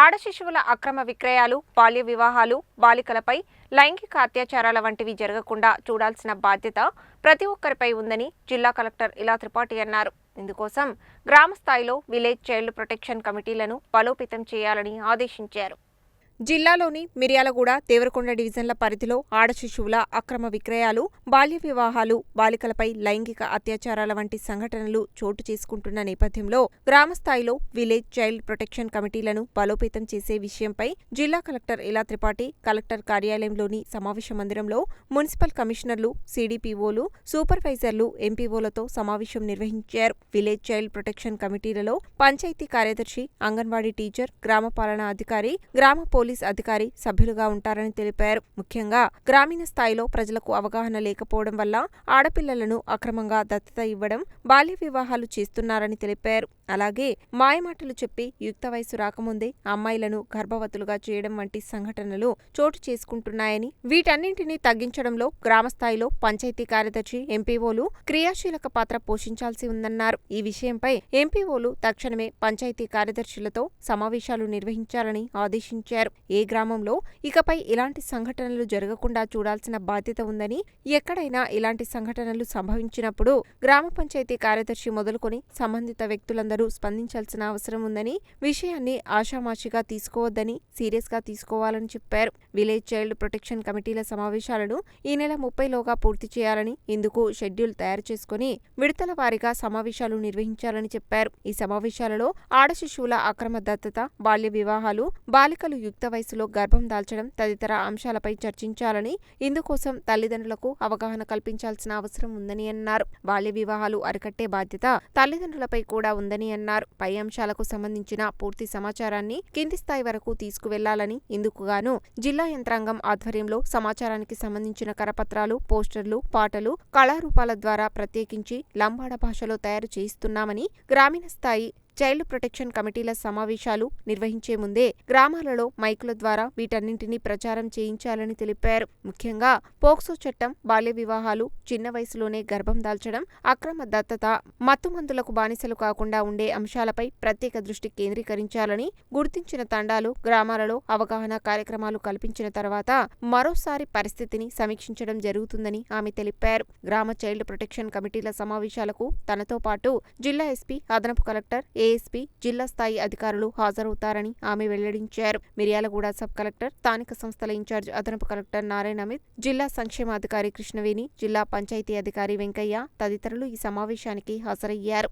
ఆడ శిశువుల అక్రమ విక్రయాలు బాల్య వివాహాలు బాలికలపై లైంగిక అత్యాచారాల వంటివి జరగకుండా చూడాల్సిన బాధ్యత ప్రతి ఒక్కరిపై ఉందని జిల్లా కలెక్టర్ ఇలా త్రిపాఠి అన్నారు. ఇందుకోసం గ్రామ స్థాయిలో విలేజ్ చైల్డ్ ప్రొటెక్షన్ కమిటీలను బలోపేతం చేయాలని ఆదేశించారు. జిల్లాలోని మిర్యాలగూడ దేవరకొండ డివిజన్ల పరిధిలో ఆడ శిశువుల అక్రమ విక్రయాలు బాల్య వివాహాలు బాలికలపై లైంగిక అత్యాచారాల వంటి సంఘటనలు చోటు చేసుకుంటున్న నేపథ్యంలో గ్రామస్థాయిలో విలేజ్ చైల్డ్ ప్రొటెక్షన్ కమిటీలను బలోపేతం చేసే విషయంపై జిల్లా కలెక్టర్ ఇలా త్రిపాఠి కలెక్టర్ కార్యాలయంలోని సమావేశ మందిరంలో మున్సిపల్ కమిషనర్లు సీడీపీఓలు సూపర్వైజర్లు ఎంపీఓలతో సమావేశం నిర్వహించారు. విలేజ్ చైల్డ్ ప్రొటెక్షన్ కమిటీలలో పంచాయతీ కార్యదర్శి అంగన్వాడీ టీచర్ గ్రామ పాలనా అధికారి గ్రామ పోలీస్ అధికారి సభ్యులుగా ఉంటారని తెలిపారు. ముఖ్యంగా గ్రామీణ స్థాయిలో ప్రజలకు అవగాహన లేకపోవడం వల్ల ఆడపిల్లలను అక్రమంగా దత్తత ఇవ్వడం బాల్య వివాహాలు చేస్తున్నారని తెలిపారు. అలాగే మాయమాటలు చెప్పి యుక్త వయసు రాకముందే అమ్మాయిలను గర్భవతులుగా చేయడం వంటి సంఘటనలు చోటు చేసుకుంటున్నాయని వీటన్నింటినీ తగ్గించడంలో గ్రామస్థాయిలో పంచాయతీ కార్యదర్శి ఎంపీఓలు క్రియాశీలక పాత్ర పోషించాల్సి ఉందన్నారు. ఈ విషయంపై ఎంపీఓలు తక్షణమే పంచాయతీ కార్యదర్శులతో సమావేశాలు నిర్వహించాలని ఆదేశించారు. ఏ గ్రామంలో ఇకపై ఇలాంటి సంఘటనలు జరగకుండా చూడాల్సిన బాధ్యత ఉందని ఎక్కడైనా ఇలాంటి సంఘటనలు సంభవించినప్పుడు గ్రామ పంచాయతీ కార్యదర్శి మొదలుకొని సంబంధిత వ్యక్తులందరూ స్పందించాల్సిన అవసరం ఉందని విషయాన్ని ఆషామాషిగా తీసుకోవద్దని సీరియస్గా తీసుకోవాలని చెప్పారు. విలేజ్ చైల్డ్ ప్రొటెక్షన్ కమిటీల సమావేశాలను ఈ నెల ముప్పైలోగా పూర్తి చేయాలని ఇందుకు షెడ్యూల్ తయారు చేసుకుని విడతల వారీగా సమావేశాలు నిర్వహించాలని చెప్పారు. ఈ సమావేశాలలో ఆడ శిశువుల అక్రమ దత్తత బాల్య వివాహాలు బాలికలు యుక్త వయసులో గర్భం దాల్చడం తదితర అంశాలపై చర్చించాలని ఇందుకోసం తల్లిదండ్రులకు అవగాహన కల్పించాల్సిన అవసరం ఉందని అన్నారు. బాల్య వివాహాలు అరికట్టే బాధ్యత తల్లిదండ్రులపై కూడా ఉందని అన్నారు. పై అంశాలకు సంబంధించిన పూర్తి సమాచారాన్ని కింది స్థాయి వరకు తీసుకువెళ్ళాలని ఇందుకుగాను జిల్లా యంత్రాంగం ఆధ్వర్యంలో సమాచారానికి సంబంధించిన కరపత్రాలు పోస్టర్లు పాటలు కళారూపాల ద్వారా ప్రత్యేకించి లంబాడ భాషలో తయారు చేయిస్తున్నామని గ్రామీణ స్థాయి చైల్డ్ ప్రొటెక్షన్ కమిటీల సమావేశాలు నిర్వహించే ముందే గ్రామాలలో మైకుల ద్వారా వీటన్నింటినీ ప్రచారం చేయించాలని తెలిపారు. ముఖ్యంగా పోక్సో చట్టం బాల్య వివాహాలు చిన్న వయసులోనే గర్భం దాల్చడం అక్రమ దత్తత మత్తుమందులకు బానిసలు కాకుండా ఉండే అంశాలపై ప్రత్యేక దృష్టి కేంద్రీకరించాలని గుర్తించిన తండాలు గ్రామాలలో అవగాహన కార్యక్రమాలు కల్పించిన తర్వాత మరోసారి పరిస్థితిని సమీక్షించడం జరుగుతుందని ఆమె తెలిపారు. గ్రామ చైల్డ్ ప్రొటెక్షన్ కమిటీల సమావేశాలకు తనతో పాటు జిల్లా ఎస్పీ అదనపు కలెక్టర్ ఏ ఏఎస్పీ జిల్లా స్థాయి అధికారులు హాజరవుతారని ఆమె వెల్లడించారు. మిర్యాలగూడ సబ్ కలెక్టర్ స్థానిక సంస్థల ఇన్ఛార్జ్ అదనపు కలెక్టర్ నారాయణ అమిత్ జిల్లా సంక్షేమాధికారి కృష్ణవేణి జిల్లా పంచాయతీ అధికారి వెంకయ్య తదితరులు ఈ సమావేశానికి హాజరయ్యారు.